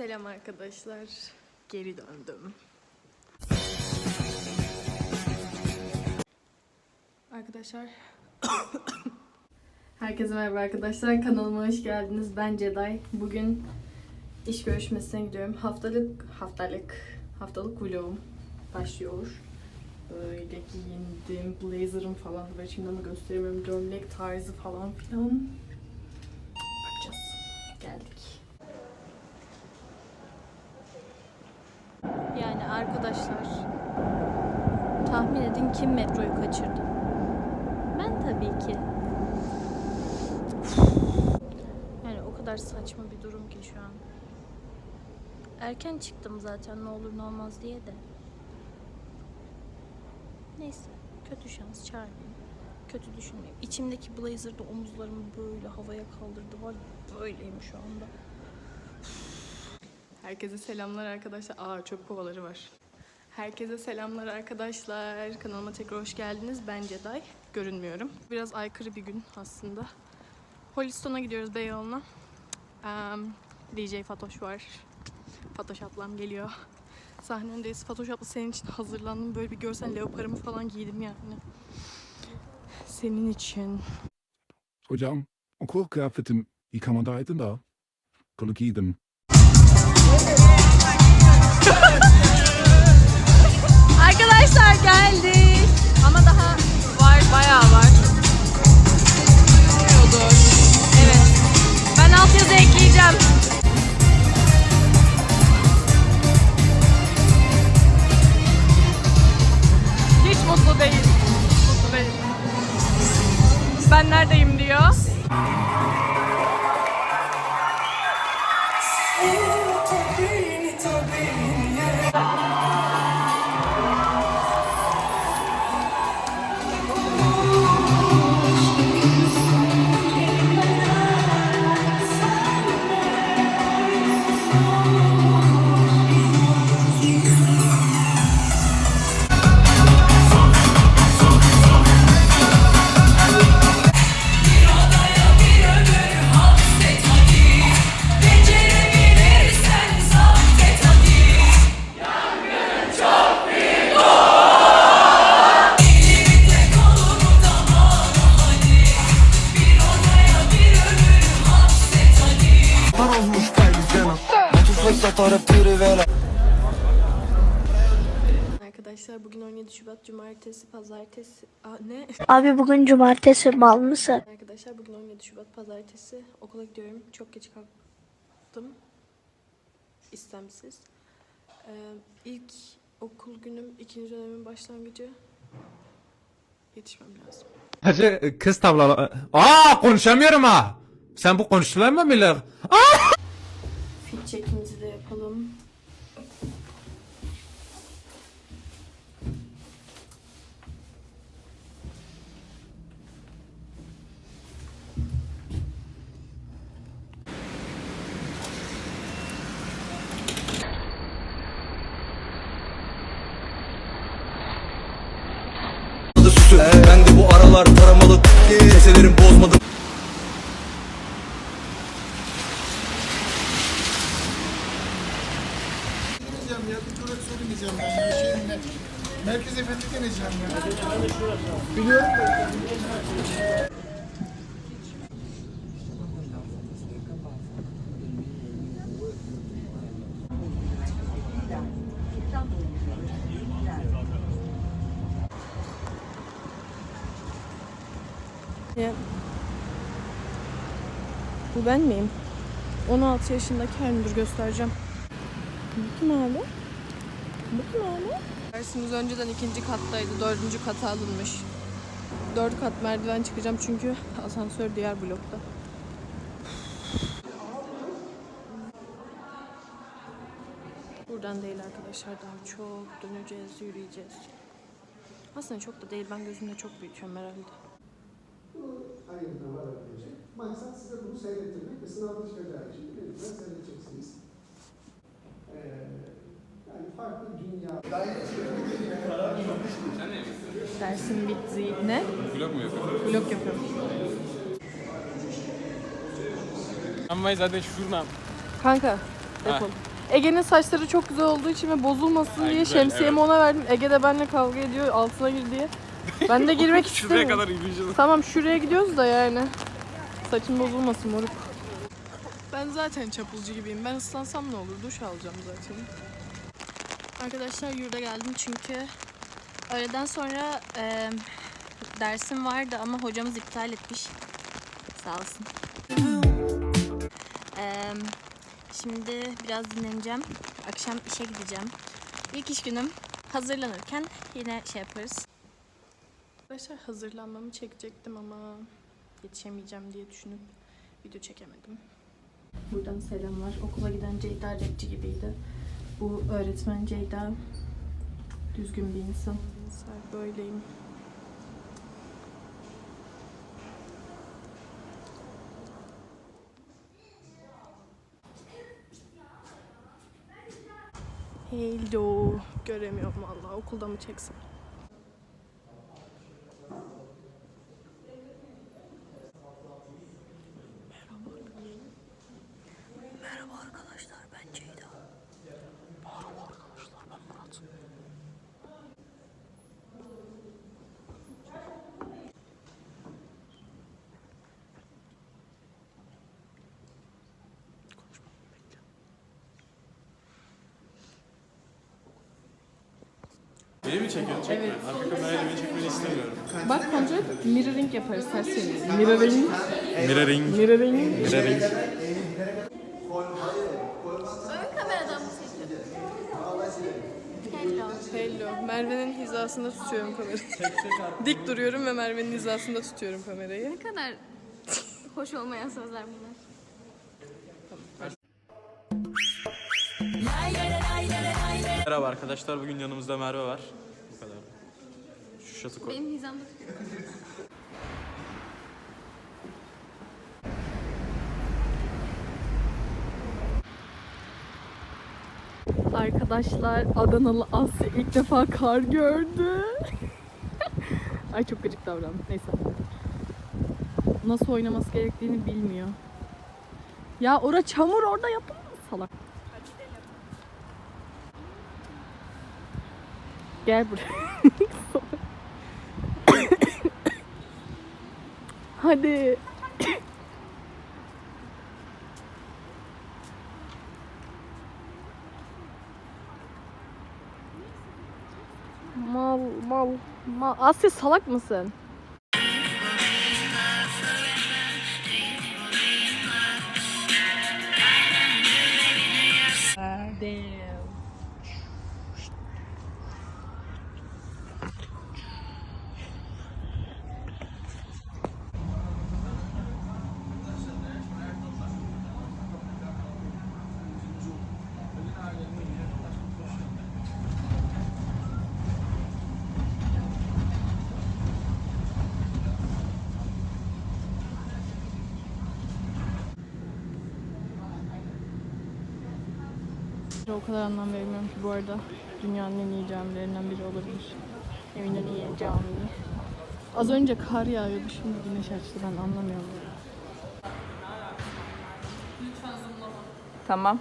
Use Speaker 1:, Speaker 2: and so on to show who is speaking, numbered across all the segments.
Speaker 1: Selam arkadaşlar. Geri döndüm. Arkadaşlar Herkese merhaba arkadaşlar. Kanalıma hoş geldiniz. Ben Ceday. Bugün iş görüşmesine gidiyorum. Haftalık haftalık haftalık vlogum başlıyor. Böyle giyindim, blazer'ım falan. Böyle şimdi ama gösteremiyorum. Gömlek tarzı falan filan. Bakacağız. Geldik. Yani arkadaşlar tahmin edin kim metroyu kaçırdı? Ben tabii ki. Yani o kadar saçma bir durum ki şu an. Erken çıktım zaten ne olur ne olmaz diye de. Neyse kötü şans çağırmayayım. Kötü düşünmeyeyim. İçimdeki blazer'da omuzlarımı böyle havaya kaldırdı var. Böyleyim şu anda. Herkese selamlar arkadaşlar. Aa çöp kovaları var. Herkese selamlar arkadaşlar. Kanalıma tekrar hoş geldiniz. Ben Ceday. Görünmüyorum. Biraz aykırı bir gün aslında. Holiston'a gidiyoruz Beyoğlu'na. Em, DJ Fatoş var. Fatoş ablam geliyor. Sahne önündeyiz. Fatoş abla senin için hazırlandım. Böyle bir görsen leoparımı falan giydim yani. Senin için.
Speaker 2: Hocam, okul kıyafetim yıkamadaydı da. Bunu giydim.
Speaker 1: Arkadaşlar geldik. Ama daha var, bayağı var. Evet. 17 Şubat Cumartesi, Pazartesi... Aa, ne?
Speaker 3: Abi bugün cumartesi mal mısın?
Speaker 1: Arkadaşlar bugün 17 Şubat Pazartesi. Okula gidiyorum. Çok geç kalktım. İstemsiz. Ee, ilk okul günüm, ikinci dönemin başlangıcı. Yetişmem lazım.
Speaker 4: Hacı kız tavla... Aa konuşamıyorum ha. Sen bu konuşulan mı bilir?
Speaker 1: Fit check'imizi de yapalım.
Speaker 5: Ben de bu aralar taramalı Keselerim
Speaker 6: Deneyeceğim ya. Bir deneyeceğim ben ya. Şeyinle. Merkez Efendi deneyeceğim ya. Biliyorum.
Speaker 1: Ya. Bu ben miyim? 16 yaşındaki halimdir göstereceğim. Bu kim abi? Bu kim abi? Dersimiz önceden ikinci kattaydı. Dördüncü kata alınmış. Dört kat merdiven çıkacağım çünkü asansör diğer blokta. Buradan değil arkadaşlar daha çok döneceğiz, yürüyeceğiz. Aslında çok da değil. Ben gözümde çok büyütüyorum herhalde.
Speaker 7: Ayırına varabilecek. Maksat size bunu seyrettirmek ve sınavda çıkacağı için lütfen seyredeceksiniz. Ee, yani farklı dünya...
Speaker 1: Dersim bitti. Ne? Vlog mu yapıyorsun? Vlog yapıyorum.
Speaker 8: Ama zaten şuradan.
Speaker 1: Kanka, defol. Ege'nin saçları çok güzel olduğu için ve bozulmasın diye şemsiyemi ona verdim. Ege de benimle kavga ediyor altına gir diye. Ben de girmek istemiyorum.
Speaker 8: Şuraya kadar yürüyeceğiz.
Speaker 1: Tamam şuraya gidiyoruz da yani. Saçım bozulmasın moruk. Ben zaten çapulcu gibiyim. Ben ıslansam ne olur? Duş alacağım zaten.
Speaker 9: Arkadaşlar yurda geldim çünkü öğleden sonra e, dersim vardı ama hocamız iptal etmiş. Sağ olsun. E, şimdi biraz dinleneceğim. Akşam işe gideceğim. İlk iş günüm hazırlanırken yine şey yaparız.
Speaker 1: Arkadaşlar hazırlanmamı çekecektim ama yetişemeyeceğim diye düşünüp video çekemedim. Buradan selamlar. Okula giden Ceyda rapçi gibiydi. Bu öğretmen Ceyda düzgün bir insan. Böyleyim. Hello. Göremiyorum vallahi. Okulda mı çeksem?
Speaker 8: Beni mi çekiyorsun? Çekme.
Speaker 1: Evet.
Speaker 8: Arka kamerayla beni çekmeni istemiyorum.
Speaker 1: Bak et. Mirroring yaparız her şeyi. Mirroring.
Speaker 8: Mirroring.
Speaker 1: Mirroring.
Speaker 8: Mirroring.
Speaker 1: Hello. Merve'nin hizasında tutuyorum kamerayı. Dik duruyorum ve Merve'nin hizasında tutuyorum kamerayı.
Speaker 9: Ne kadar hoş olmayan sözler bunlar.
Speaker 8: Merhaba arkadaşlar. Bugün yanımızda Merve var. Şatı koy.
Speaker 9: Benim hizamda
Speaker 1: Arkadaşlar Adanalı Asya ilk defa kar gördü. Ay çok gıcık davrandım. Neyse. Nasıl oynaması gerektiğini bilmiyor. Ya ora çamur orada yapılmaz salak. Gel buraya. Hadi. Mal mal mal. Asya salak mısın? Damn. O kadar anlam vermiyorum ki bu arada. Dünyanın en iyi camilerinden biri olabilir. Emin en iyi camii. Az önce kar yağıyordu şimdi güneş açtı ben anlamıyorum. Tamam.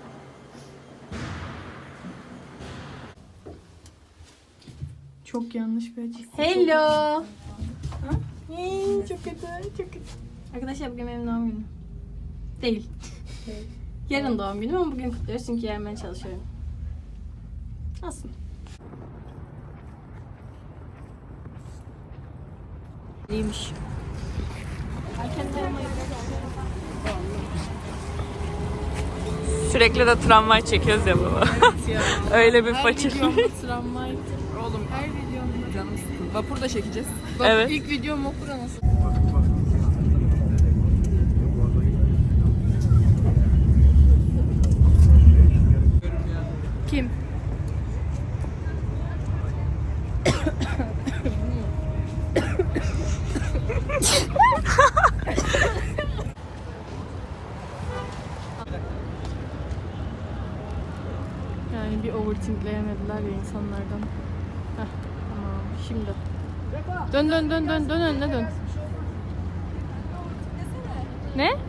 Speaker 1: Çok yanlış bir açı.
Speaker 9: Hello.
Speaker 1: Hey, çok kötü, çok kötü.
Speaker 9: Arkadaşlar bugün benim doğum günüm. Değil. Yarın doğum günüm ama bugün kutluyoruz çünkü yarın ben çalışıyorum. Olsun. İyiymiş.
Speaker 10: Sürekli de tramvay çekiyoruz ya baba. Öyle bir
Speaker 1: videomda tramvay. Oğlum her videomda.
Speaker 10: Canım sıkıldı. Vapur da çekeceğiz.
Speaker 1: Bak
Speaker 10: Evet.
Speaker 1: ilk videom okura nasıl? Kim? Yani bir overthinkleyemediler ya insanlardan. Heh, tamam şimdi. Dön dön dön dön dön önüne dön. Ne?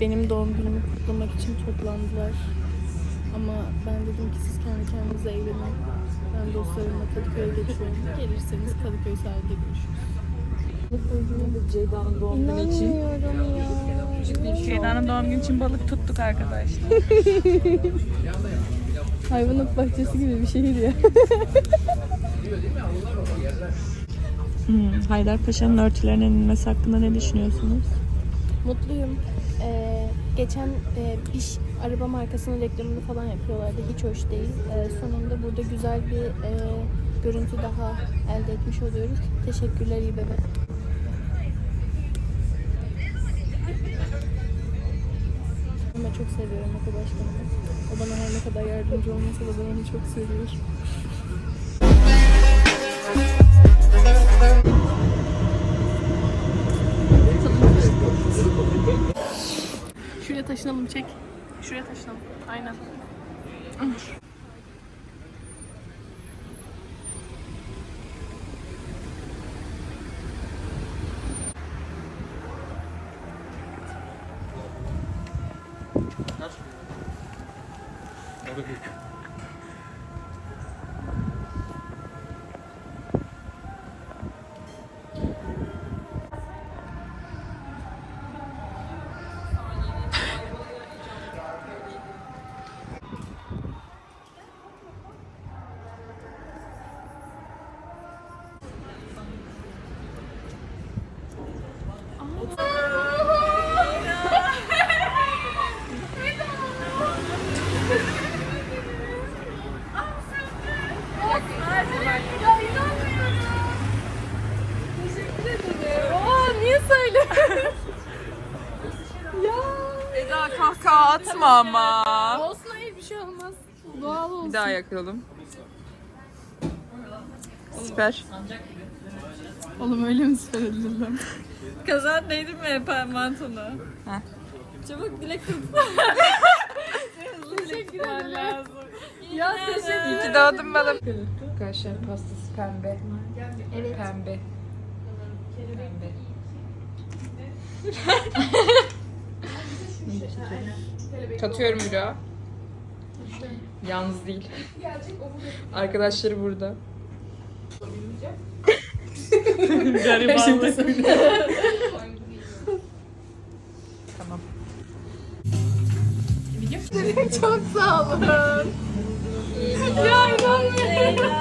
Speaker 1: Benim doğum günümü kutlamak için toplandılar. Ama ben dedim ki siz kendi kendinize eğlenin. Ben dostlarımla Kadıköy'e geçiyorum. Gelirseniz Kadıköy sahilde görüşürüz.
Speaker 10: Ceyda'nın doğum günü için. Ceyda'nın doğum günü için balık tuttuk arkadaşlar.
Speaker 1: Hayvanat bahçesi gibi bir şehir ya.
Speaker 10: Hmm, Haydarpaşa'nın örtülerinin inmesi hakkında ne düşünüyorsunuz?
Speaker 1: Mutluyum. Ee, geçen e, bir araba markasının reklamını falan yapıyorlardı. Hiç hoş değil. Ee, sonunda burada güzel bir e, görüntü daha elde etmiş oluyoruz. Teşekkürler iyi bebe. Ama çok seviyorum Eko Başkanımı. O bana her ne kadar yardımcı olmasa da ben onu çok seviyorum. Taşınalım çek. Şuraya taşınalım. Aynen.
Speaker 10: Eda kahkaha atma ama.
Speaker 1: Olsun hayır bir şey olmaz. Doğal olsun.
Speaker 10: Bir daha yakalım. Süper.
Speaker 1: Oğlum öyle mi söylediler lan?
Speaker 10: Kazan değdi mi mantonu? Heh. Çabuk dilek tut.
Speaker 1: Teşekkür ederim. Ya teşekkür
Speaker 10: İyi ki doğdun bana. Arkadaşlar pastası pembe. Evet. Pembe. Pembe. Katıyorum Hüra. Yalnız değil. Arkadaşları burada. Garibanlık. tamam.
Speaker 1: Çok sağ olun. ya inanmıyorum.